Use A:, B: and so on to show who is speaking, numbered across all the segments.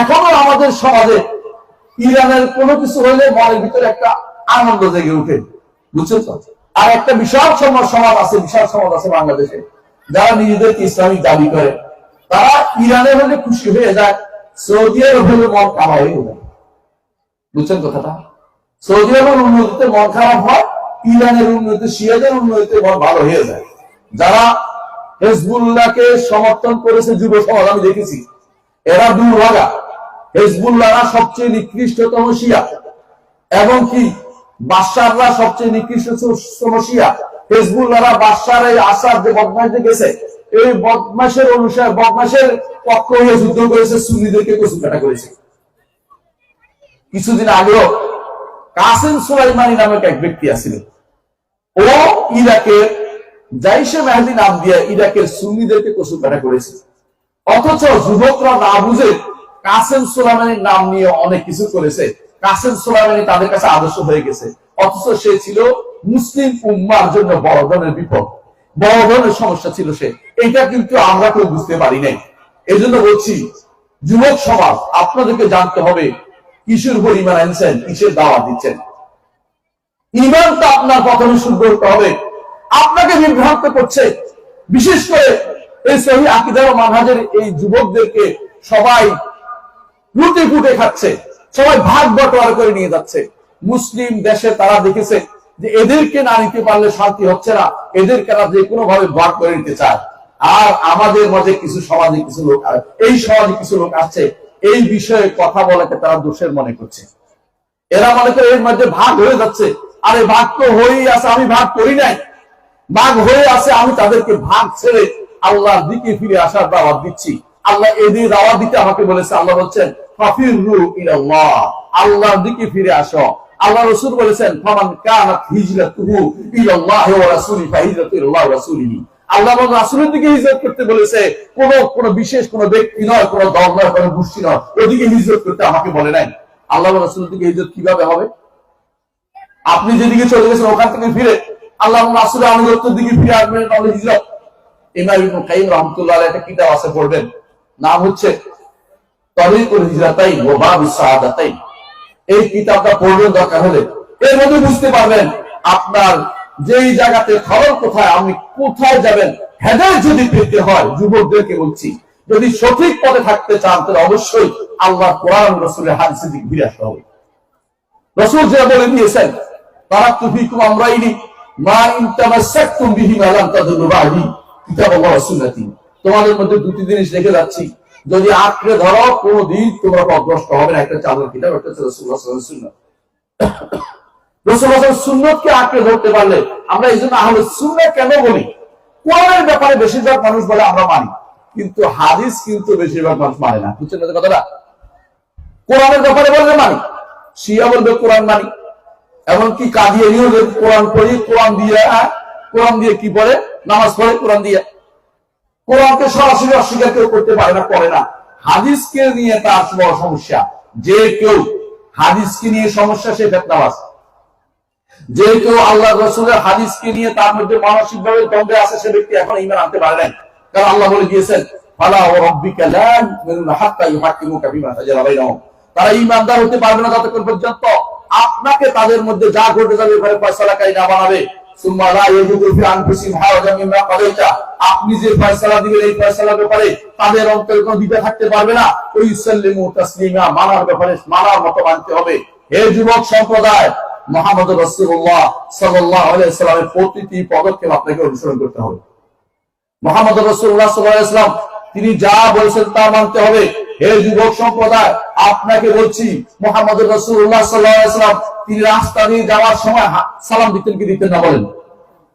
A: এখনও আমাদের সমাজে ইরানের কোনো কিছু হলে মনের ভিতরে একটা আনন্দ জেগে উঠে বুঝছ তো? আর একটা বিশাল সমাজ সমাজ আছে, বিশাল সমাজ আছে বাংলাদেশে, যারা নিজেদেরকে ইসলামিক দাবি করে। তারা ইরানে হলে খুশি হয়ে যায়, সৌদি আরব হলে মন কামা হয়ে যায়। বুঝছেন কথাটা? সৌদি আরবের উন্নতিতে মন খারাপ হয়, ইরানের উন্নতি শিয়াদের উন্নতিতে মন ভালো হয়ে যায়। যারা হেজবুল্লাহকে সমর্থন করেছে যুব সমাজ, আমি দেখেছি, এরা দুর্ভাগা। হেজবুল্লাহরা সবচেয়ে নিকৃষ্টতম শিয়া। এবং কি? বাদশাহরা সবচেয়ে নিকৃষ্টতম শিয়া। হেজবুল্লাহরা বাদশার এই আসার যে বদমাস গেছে এই বদমাসের অনুসারে বদমাসের পক্ষ হয়ে যুদ্ধ করেছে, সুন্নিদেরকে কচু কাটা করেছে। কিছুদিন আগেও কাসেম সুলাইমানি নামক এক ব্যক্তি আছিল। ও ইরাকের জাইশে মেহাদি নাম দিয়ে ইরাকের সুন্নিদেরকে কচু কাটা করেছে। অথচ যুবকরা না বুঝে কাসেম সুলাইমানির নাম নিয়ে অনেক কিছু করেছে। কাসেম সুলাইমানি তাদের কাছে আদর্শ হয়ে গেছে। অথচ সে ছিল মুসলিম উম্মার জন্য বড় ধরনের বিপদ, বড় ধরনের সমস্যা ছিল সে। এটা কিন্তু আমরা কেউ বুঝতে পারি নাই। এই জন্য বলছি, যুবক সমাজ, আপনাদেরকে জানতে হবে, কিসের উপর ইমান আনছেন, কিসের দাওয়া দিচ্ছেন? ইমানটা আপনার প্রথমে শুরু করতে হবে। আপনাকে বিভ্রান্ত করছে। বিশেষ করে এই সহি আকিদার মানহাজের এই যুবকদেরকে সবাই লুটে ফুটে খাচ্ছে। সবাই ভাগ বটোয়ার করে নিয়ে যাচ্ছে। মুসলিম দেশে তারা দেখেছে যে এদেরকে না নিতে পারলে শান্তি হচ্ছে না। এদেরকে তারা যে কোনো ভাবে ভাগ করে নিতে চায়। আর আমাদের মাঝে কিছু সমাজে কিছু লোক এই সমাজে কিছু লোক আছে, এই বিষয়ে কথা বলাকে তারা দোষের মনে করছে। এরা মনে করে এর মধ্যে ভাগ হয়ে যাচ্ছে। আরে ভাগ তো হয়েই আছে, আমি ভাগ করি নাই। ভাগ হয়ে আছে, আমি তাদেরকে ভাগ ছেড়ে আল্লাহর দিকে ফিরে আসার দাওয়াত দিচ্ছি। আল্লাহ এদের দাওয়াত দিতে আমাকে বলেছে, আল্লাহ বলছেন আল্লাহর দিকে ফিরে আসো। আল্লাহ রাসূল বলেছেন কানাত হিজরাতুহু ওয়া রাসূলি রাসূলিহি। আল্লাহ রাসূলের দিকে হিজরত করতে বলেছে, কোন কোন বিশেষ, কোন ব্যক্তি নয়, কোন দল নয়, কোন গোষ্ঠী নয় ওদিকে হিজরত করতে আমাকে বলে নাই। আল্লাহ রাসূলের দিকে হিজরত কীভাবে হবে? আপনি যেদিকে চলে গেছেন, ওখান থেকে ফিরে। আল্লাহ রাসূলের আনুগত্যের দিকে ফিরে আসবেন, তাহলে হিজরত। ইমাম ইবনে কাইয়িম রাহমাতুল্লাহ আলাইহি একটা কিতাব আছে, পড়বেন। নাম হচ্ছে এই কিতাবটা পড়বেন দরকার হলে। এর মধ্যে বুঝতে পারবেন আপনার যেই জায়গাতে খবর কোথায়, আপনি কোথায় যাবেন, হেদায়ত যদি পেতে হয়, যুবকদেরকে বলছি, যদি সঠিক পথে থাকতে চান, তাহলে অবশ্যই আল্লাহ কোরআন রসুলের হাদিসের দিকে ফিরে আসতে হবে। রসুল যে বলে দিয়েছেন তারা তুফিকুম আমরাইনি, মা ইনতামাসাকতুম বিহি মা লাম তাদুল্লু বাদি কিতাব আল্লাহ সুন্নতি। তোমাদের মধ্যে দুটি জিনিস রেখে যাচ্ছি। যদি আঁকড়ে ধরো কোনো দিন তোমরা পথভ্রষ্ট হবে না। একটা চালার কিতাব, একটা ওয়াসাল্লাম রসুল্লাহ ধরতে পারলে আমরা এই জন্য আহলে কেন বলি? কোরআনের ব্যাপারে বেশিরভাগ মানুষ বলে, আমরা মানি। কিন্তু হাদিস কিন্তু বেশিরভাগ মানুষ মানে না। বুঝছেন না কথাটা? কোরআনের ব্যাপারে বললে মানি। শিয়া বলবে কোরআন মানি। এমনকি কাদিয়ানিও যে কোরআন পড়ি, কোরআন দিয়ে কোরআন দিয়ে কি পড়ে? নামাজ পড়ে, কোরআন দিয়ে। কোরআনকে সরাসরি অস্বীকার কেউ করতে পারে না, করে না। হাদিসকে নিয়ে তার বড় সমস্যা? যে কেউ হাদিসকে নিয়ে সমস্যা, সে ফেতনাবাজ। যে কেউ আল্লাহ রসুলের হাদিসকে নিয়ে তার মধ্যে মানসিক ভাবে দ্বন্দ্বে আছে, সে ব্যক্তি এখন ইমান আনতে পারে নাই। কারণ আল্লাহ বলে দিয়েছেন, ফালা ও রব্বিকা লা ইউমিনুনা হাত্তা ইউহাক্কিমুকা ফিমা শাজারা বাইনাহুম। তারা ইমানদার হতে পারবে না ততক্ষণ পর্যন্ত। আপনাকে তাদের মধ্যে যা ঘটে যাবে এবারে ফয়সালাকারী না বানাবে। আপনি যে ফয়সালা দিবেন, এই ফয়সালার ব্যাপারে তাদের অন্তরে কোনো দ্বিধা থাকতে পারবে না। ওই ইসাল্লিমু তাসলিমা, মানার ব্যাপারে মানার মতো মানতে হবে। হে যুবক সম্প্রদায়, মোহাম্মদ রসুল্লাহ সাল্লাহ প্রতিটি পদক্ষেপ আপনাকে অনুসরণ করতে হবে। মোহাম্মদ রসুল্লাহ সাল্লাহাম তিনি যা বলেছেন তা মানতে হবে। হে যুবক সম্প্রদায়, আপনাকে বলছি মোহাম্মদ রসুল্লাহ সাল্লাহাম তিনি রাস্তা দিয়ে যাওয়ার সময় সালাম দিতেন কি দিতেন না বলেন?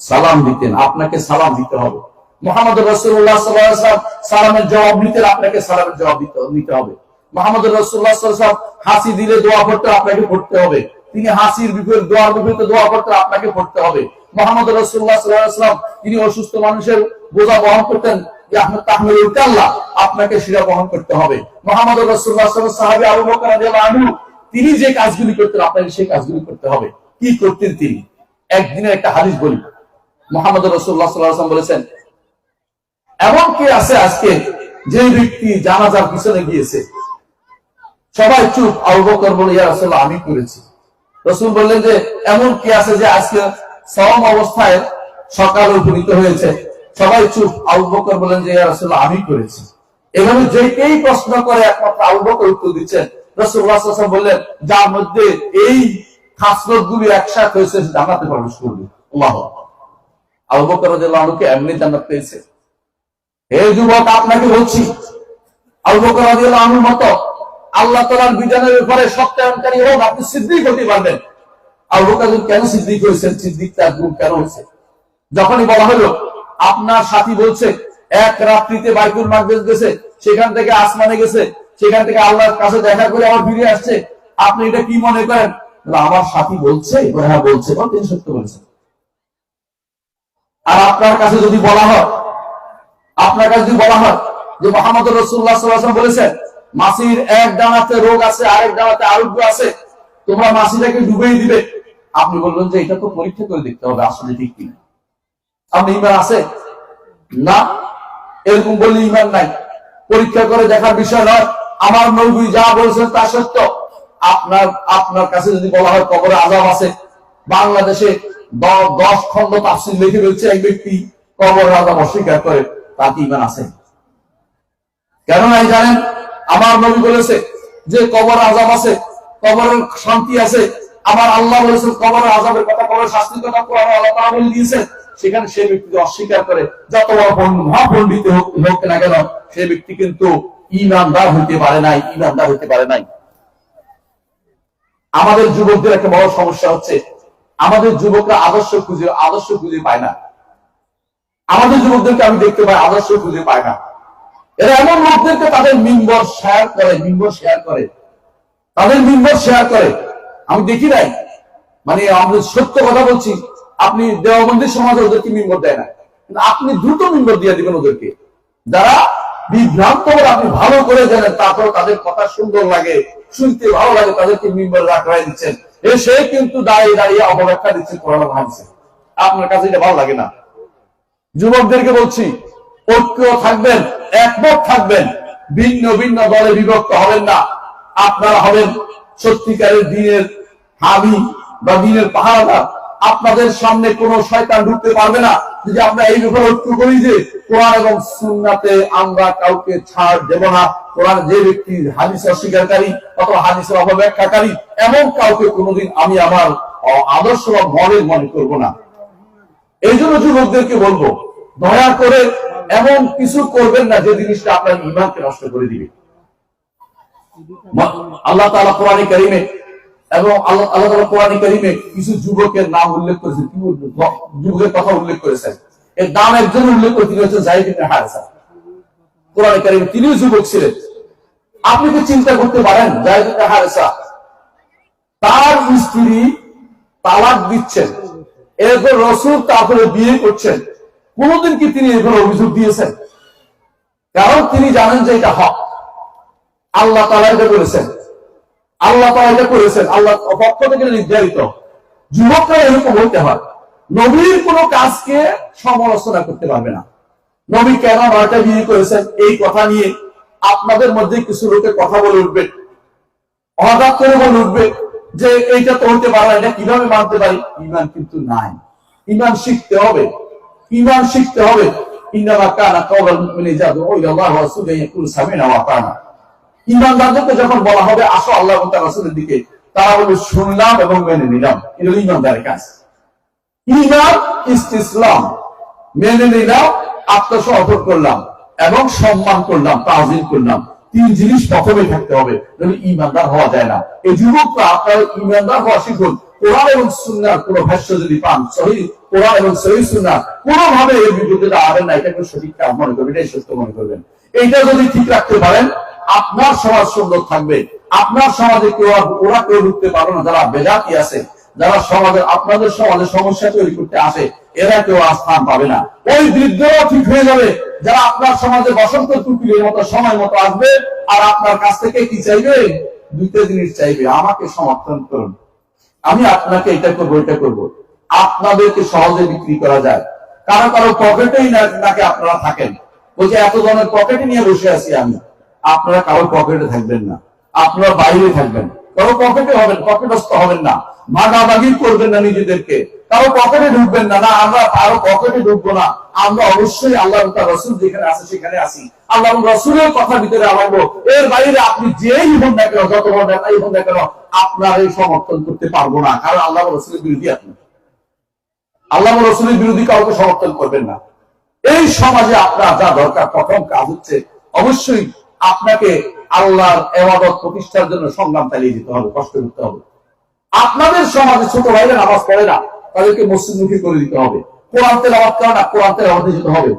A: সালাম দিতেন, আপনাকে সালাম দিতে হবে। মোহাম্মদ রসুল্লাহ সাল্লাহাম সালামের জবাব নিতেন, আপনাকে সালামের জবাব নিতে হবে। মোহাম্মদ রসুল্লাহ সাল্লাম হাসি দিলে দোয়া করতে আপনাকে পড়তে হবে। তিনি হাসির বিপরীত, দোয়ার বিপরীতে দোয়া করতে আপনাকে পড়তে হবে। মোহাম্মদ রসুল্লাহ সাল্লাম তিনি অসুস্থ মানুষের বোঝা বহন করতেন আপনাকে সেটা বহন করতে হবে। মোহাম্মদ সাহাবি আবু বকর তিনি যে কাজগুলি করতেন, আপনাকে সেই কাজগুলি করতে হবে। কি করতেন তিনি? একদিনের একটা হাদিস বলি। মোহাম্মদ রসুল্লাহ সাল্লাম বলেছেন, এমন কে আছে আজকে যে ব্যক্তি জানাজার পিছনে গিয়েছে? সবাই চুপ, আবু বলে, ইয়া রাসূলুল্লাহ, আমি করেছি। রসুল বললেন যে, এমন কি আছে যে আজকে সম অবস্থায় সকাল উপনীত হয়েছে? সবাই চুপ। আবু বকর বলেন যে রাসূলুল্লাহ আমি করেছি। এভাবে যেকেই প্রশ্ন করে, একমাত্র আবু বকর উত্তর দিচ্ছেন। বললেন, যার মধ্যে এই খাসলত গুলি একসাথে হয়েছে, সে জান্নাতে প্রবেশ করবে। বকর মতো আল্লাহ হতে কেন কেন হয়েছে? যখনই বলা হলো আপনার সাথী বলছে, এক রাত্রিতে বাইকুল মাকদেশ গেছে, সেখান থেকে আসমানে গেছে, সেখান থেকে আল্লাহর কাছে দেখা করে আবার ফিরে আসছে। আপনি এটা কি মনে করেন? আমার সাথী বলছে হ্যাঁ বলছে তিনি সত্য বলেছেন। আর আপনার কাছে যদি বলা হয়, আপনার কাছে যদি বলা হয় যে মোহাম্মদ রসুল্লাহ সাল্লাম বলেছেন, মাসির এক ডানাতে রোগ আছে, আরেক ডানাতে আরোগ্য আছে, তোমরা মাসিটাকে ডুবেই দিবে। আপনি বললেন যে এটা তো পরীক্ষা করে দেখতে হবে, আসলে ঠিক কিনা। আপনি ইমান আছে? না। এরকম বললে ইমান নাই। পরীক্ষা করে দেখার বিষয় নয়। আমার নবী যা বলছেন তা সত্য। আপনার আপনার কাছে যদি বলা হয় কবরে আজাব আছে। বাংলাদেশে দশ খন্ড তাফসিল লিখে ফেলছে এক ব্যক্তি, কবর আজাব অস্বীকার করে, তার কি ইমান আছে? কেন নাই জানেন? আমার নবী বলেছে যে কবর আজাব আছে কবরের শান্তি আছে। আমার আল্লাহ বলেছেন কবরের আজাবের কথা কবরের শাস্তির কথা কোরআন আল্লাহ বলে দিয়েছেন। সেখানে সে ব্যক্তি অস্বীকার করে, যত মহাপণ্ডিত হোক না কেন সে ব্যক্তি কিন্তু ইমানদার হইতে পারে নাই, ইমানদার হইতে পারে নাই। আমাদের যুবকদের একটা বড় সমস্যা হচ্ছে, আমাদের যুবকরা আদর্শ খুঁজে আদর্শ খুঁজে পায় না। আমাদের যুবকদেরকে আমি দেখতে পাই, আদর্শ খুঁজে পায় না। এরা এমন লোকদেরকে তাদের মিম্বর শেয়ার করে, মিম্বর শেয়ার করে। তাদের মিম্বর শেয়ার করে। আমি দেখি নাই। মানে আমাদের সত্য কথা বলছি আপনি দেওয়াবন্দির সমাজে ওদেরকে মিম্বর দেয় না। আপনি দ্রুত মিম্বর দিয়ে দিবেন ওদেরকে। যারা বিভ্রান্ত আপনি ভালো করে জানেন তারপর তাদের কথা সুন্দর লাগে, শুনতে ভালো লাগে, তাদেরকে মিম্বর রাখাই দিচ্ছেন। এসে কিন্তু দাঁড়িয়ে দাঁড়িয়ে অবব্যাখ্যা দিচ্ছেন করোনা ভাবছে আপনার কাছে এটা ভালো লাগে না? যুবকদেরকে বলছি, ঐক্য থাকবেন, একমত থাকবেন। ভিন্ন ভিন্ন দলে বিভক্ত হবেন না। আপনারা হবেন সত্যিকারের দিনের হাবি বা দিনের পাহাড়া আপনাদের সামনে কোন শয়তান ঢুকতে পারবে না। যদি আমরা এই ব্যাপারে ঐক্য করি যে কোরআন এবং সুন্নাতে আমরা কাউকে ছাড় দেব না, কোরআন যে ব্যক্তি হাদিস অস্বীকারী অথবা হাদিসের অপব্যাখ্যাকারী, এমন কাউকে কোনোদিন আমি আমার আদর্শ বা মডেল মনে করব না। এই জন্য যুবকদেরকে বলব, দয়া করে এমন কিছু করবেন না যে জিনিসটা আপনার ইমানকে নষ্ট করে দিবে। আল্লাহ তাআলা কোরআনে কারিমে এবং আল্লাহ আল্লাহ কোরআনে কারিমে কিছু যুবকের নাম উল্লেখ করেছেন। কি যুবকের কথা উল্লেখ করেছেন। এর নাম একজন উল্লেখ করে তিনি হচ্ছেন জাহিদ হারেসা। কোরআনে কারিমে তিনিও যুবক ছিলেন। আপনি কি চিন্তা করতে পারেন, জাহিদ হারেসা তার স্ত্রী তালাক দিচ্ছেন, এরপর রসুল তারপরে বিয়ে করছেন। কোনদিন কি তিনি এরপর অভিযোগ দিয়েছেন? কারণ তিনি জানেন যে এটা হক। আল্লাহ তালা এটা করেছেন আল্লাহ তালা এটা করেছেন। আল্লাহ পক্ষ থেকে নির্ধারিত। যুবকরা এরকম হইতে হয়। নবীর কোন কাজকে সমালোচনা করতে পারবে না। নবী কেন নয়টা বিয়ে করেছেন? এই কথা নিয়ে আপনাদের মধ্যে কিছু লোকের কথা বলে উঠবে। হঠাৎ করে বলে উঠবে যে, এইটা তো হতে পারে এটা কীভাবে মানতে পারি? ইমান কিন্তু নাই। ইমান শিখতে হবে। ইমান শিখতে হবে। ইন্নামা কানা কাওলাল মুমিনি যাদু ইলাল্লাহি ওয়া রাসূলিহি ইয়াকুল সামিনা ওয়া আতানা। ইমানদারদেরকে যখন বলা হবে, আসো আল্লাহ রাসূলের দিকে তারা বলবে শুনলাম এবং মেনে নিলাম। এটা হলো ইমানদারের কাজ। ইমান ইসলাম মেনে নিলাম আত্মসমর্পণ করলাম এবং সম্মান করলাম তাজিম করলাম। তিন জিনিস প্রথমে থাকতে হবে নইলে ইমানদার হওয়া যায় না। এই যুবকরা, আপনার ইমানদার হওয়া শিখুন। কোরআন এবং সুন্নার কোন ভাষ্য যদি পান, সহি কোরআন এবং সহি সুন্না, কোনোভাবে এই বিরুদ্ধে দাঁড়াবেন না, এটাকে সঠিক কাজ মনে করবেন এটাই সত্য মনে করবেন। এইটা যদি ঠিক রাখতে পারেন আপনার সমাজ সুন্দর থাকবে। আপনার সমাজে কেউ ওরা কেউ ঢুকতে পারবে না। যারা বেজাতি আছে, যারা সমাজের আপনাদের সমাজে সমস্যা তৈরি করতে আসে, এরা কেউ আর পাবে না। ওই বৃদ্ধরাও ঠিক হয়ে যাবে। যারা আপনার সমাজে বসন্ত টুপির মতো সময় মতো আসবে, আর আপনার কাছ থেকে কি চাইবে? দুইটা জিনিস চাইবে। আমাকে সমর্থন করুন। আমি আপনাকে এটা করব এটা করব। আপনাদেরকে সহজে বিক্রি করা যায়। কারও কারও পকেটেই নাকি আপনারা থাকেন। বলছে এত ধরনের পকেটে নিয়ে বসে আছি আমি। আপনারা কারও পকেটে থাকবেন না। আপনারা বাইরে থাকবেন। কারও পকেটে হবেন, পকেটস্থ হবেন না। ভাগাভাগি করবেন না নিজেদেরকে। কারও পকেটে ঢুকবেন না না, আমরা কারও পকেটে ঢুকবো না। আমরা অবশ্যই আল্লাহ রসুল যেখানে আছে সেখানে আসি আল্লাহ রসুলের কথা ভিতরে আলাবো এর বাইরে আপনি যেই হন না কেন যত বড় নেতাই হন না কেন, আপনার এই সমর্থন করতে পারব না। কারণ আল্লাহ রসুলের বিরোধী আপনি। আল্লাহ রসুলের বিরোধী কাউকে সমর্থন করবেন না। এই সমাজে আপনার যা দরকার, প্রথম কাজ হচ্ছে অবশ্যই আপনাকে আল্লাহর এবাদত প্রতিষ্ঠার জন্য সংগ্রাম চালিয়ে যেতে হবে, কষ্ট করতে হবে। আপনাদের সমাজে ছোট ভাইরা নামাজ পড়ে না, তাদেরকে মসজিদমুখী করে দিতে হবে। কোরআন তেলাওয়াত করে না, কোরআন তেলাওয়াতে যেতে হবে।